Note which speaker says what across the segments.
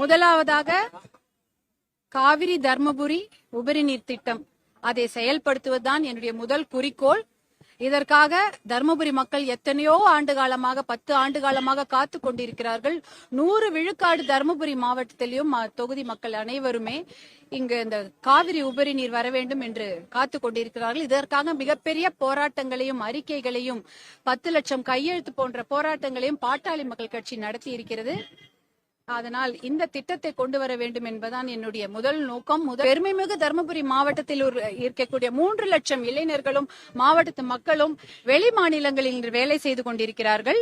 Speaker 1: முதலாவதாக காவிரி தர்மபுரி உபரி நீர் திட்டம். அதை செயல்படுத்துவதுதான் என்னுடைய முதல் குறிக்கோள். இதற்காக தர்மபுரி மக்கள் எத்தனையோ ஆண்டு காலமாக பத்து ஆண்டு காலமாக காத்து கொண்டிருக்கிறார்கள். நூறு விழுக்காடு தர்மபுரி மாவட்டத்திலையும் தொகுதி மக்கள் அனைவருமே இங்கு இந்த காவிரி உபரி நீர் வர வேண்டும் என்று காத்து கொண்டிருக்கிறார்கள். இதற்காக மிகப்பெரிய போராட்டங்களையும் அறிக்கைகளையும் பத்து லட்சம் கையெழுத்து போன்ற போராட்டங்களையும் பாட்டாளி மக்கள் கட்சி நடத்தி இருக்கிறது அதனால் இந்த திட்டத்தை கொண்டு வர வேண்டும் என்பதுதான் என்னுடைய முதல் நோக்கம். முதல் பெருமைமிகு தருமபுரி மாவட்டத்தில் இருக்கக்கூடிய மூன்று லட்சம் இளைஞர்களும் மாவட்டத்து மக்களும் வெளி மாநிலங்களில் வேலை செய்து கொண்டிருக்கிறார்கள்.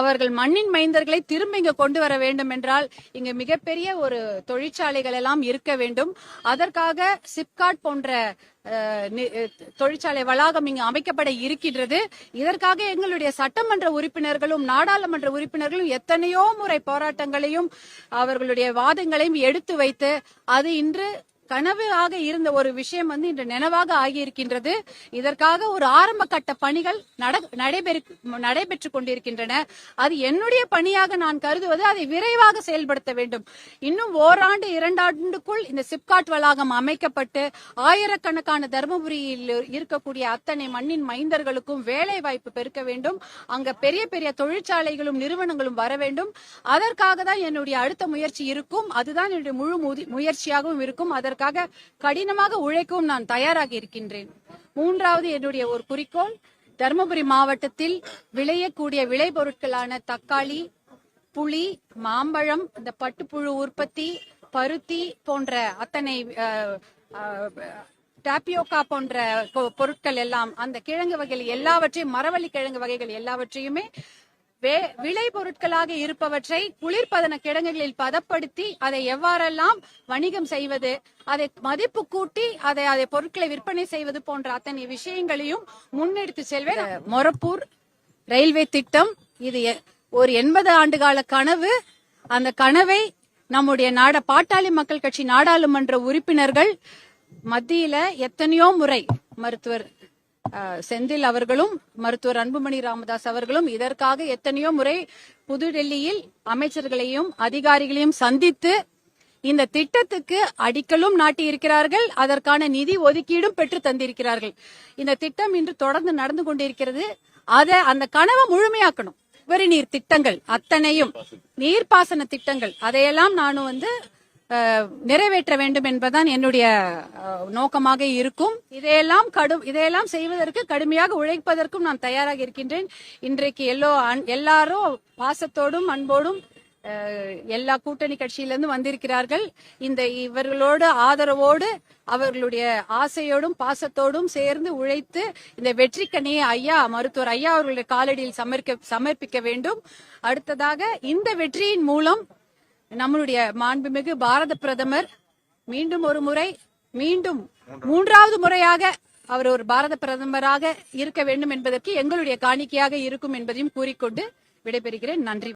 Speaker 1: அவர்கள் மண்ணின் மைந்தர்களை திரும்ப இங்கு கொண்டு வர வேண்டும் என்றால் இங்கு மிகப்பெரிய ஒரு தொழிற்சாலைகள் எல்லாம் இருக்க வேண்டும். அதற்காக சிப்காட் போன்ற தொழிற்சாலை வளாகம் இங்கு அமைக்கப்பட இருக்கின்றது. இதற்காக எங்களுடைய சட்டமன்ற உறுப்பினர்களும் நாடாளுமன்ற உறுப்பினர்களும் எத்தனையோ முறை போராட்டங்களையும் அவர்களுடைய வாதங்களையும் எடுத்து வைத்து அது இன்று கனவாக இருந்த ஒரு விஷயம் வந்து இன்று நினைவாக ஆகியிருக்கின்றது. இதற்காக ஒரு ஆரம்ப கட்ட பணிகள் நடைபெறு நடைபெற்றுக் கொண்டிருக்கின்றன. அது என்னுடைய பணியாக நான் கருதுவது அதை விரைவாக செயல்படுத்த வேண்டும். இன்னும் ஓராண்டு இரண்டாண்டுக்குள் இந்த சிப்காட் வளாகம் அமைக்கப்பட்டு ஆயிரக்கணக்கான தருமபுரியில் இருக்கக்கூடிய அத்தனை மண்ணின் மைந்தர்களுக்கும் வேலை வாய்ப்பு பெருக்க வேண்டும். அங்க பெரிய பெரிய தொழிற்சாலைகளும் நிறுவனங்களும் வர வேண்டும். அதற்காக தான் என்னுடைய அடுத்த முயற்சி இருக்கும். அதுதான் என்னுடைய முழு முதி- முயற்சியாகவும் இருக்கும். அதற்கு அதற்காக கடினமாக உழைக்கவும் நான் தயாராக இருக்கின்றேன். மூன்றாவது என்னுடைய ஒரு குறிக்கோள் தருமபுரி மாவட்டத்தில் விளையக்கூடிய விளைபொருட்களான தக்காளி புளி மாம்பழம் இந்த பட்டுப்புழு உற்பத்தி பருத்தி போன்ற அத்தனை அஹ், டாப்பியோக்கா போன்ற பொருட்கள் எல்லாம் அந்த கிழங்கு வகைகள் எல்லாவற்றையும் மரவள்ளி கிழங்கு வகைகள் எல்லாவற்றையுமே விளை பொருட்களாக இருப்பவற்றை குளிர்பதன கிடங்குகளில் பதப்படுத்தி அதை எவ்வாறெல்லாம் வணிகம் செய்வது அதை மதிப்பு கூட்டி அதை அதை பொருட்களை விற்பனை செய்வது போன்ற அத்தனை விஷயங்களையும் முன்னெடுத்து செல்வேன். மொரப்பூர் ரயில்வே திட்டம் இது ஒரு எண்பது ஆண்டு கால கனவு. அந்த கனவை நம்முடைய நாட பாட்டாளி மக்கள் கட்சி நாடாளுமன்ற உறுப்பினர்கள் மத்தியில எத்தனையோ முறை மருத்துவர் செந்தில் அவர்களும் மருத்துவர் அன்புமணி ராமதாஸ் அவர்களும் இதற்காக எத்தனையோ முறை புதுடெல்லியில் அமைச்சர்களையும் அதிகாரிகளையும் சந்தித்து இந்த திட்டத்துக்கு அடிக்கலும் நாட்டி இருக்கிறார்கள் அதற்கான நிதி ஒதுக்கீடும் பெற்று தந்திருக்கிறார்கள். இந்த திட்டம் இன்று தொடர்ந்து நடந்து கொண்டிருக்கிறது. அதை அந்த கனவை முழுமையாக்கணும். உபரி நீர் திட்டங்கள் அத்தனையும். நீர்ப்பாசன திட்டங்கள். அதையெல்லாம் நானும் வந்து நிறைவேற்ற வேண்டும் என்பதுதான் என்னுடைய நோக்கமாக இருக்கும். இதையெல்லாம் கடும் இதையெல்லாம் செய்வதற்கு கடுமையாக உழைப்பதற்கும் நான் தயாராக இருக்கின்றேன். இன்றைக்கு எல்லோ அன்- எல்லாரும் பாசத்தோடும் அன்போடும் அஹ், எல்லா கூட்டணி கட்சியிலிருந்து வந்திருக்கிறார்கள். இந்த இவர்களோடு ஆதரவோடு அவர்களுடைய ஆசையோடும் பாசத்தோடும் சேர்ந்து உழைத்து இந்த வெற்றி கனியை ஐயா மருத்துவர் ஐயா அவர்களுடைய காலடியில் சமர்க்க சமர்ப்பிக்க வேண்டும். அடுத்ததாக இந்த வெற்றியின் மூலம் நம்மளுடைய மாண்புமிகு பாரத பிரதமர் மீண்டும் ஒரு முறை மீண்டும் மூன்றாவது முறையாக அவர் ஒரு பாரத பிரதமராக இருக்க வேண்டும் என்பதற்கு எங்களுடைய காணிக்கையாக இருக்கும் என்பதையும் கூறிக்கொண்டு விடைபெறுகிறேன். நன்றி.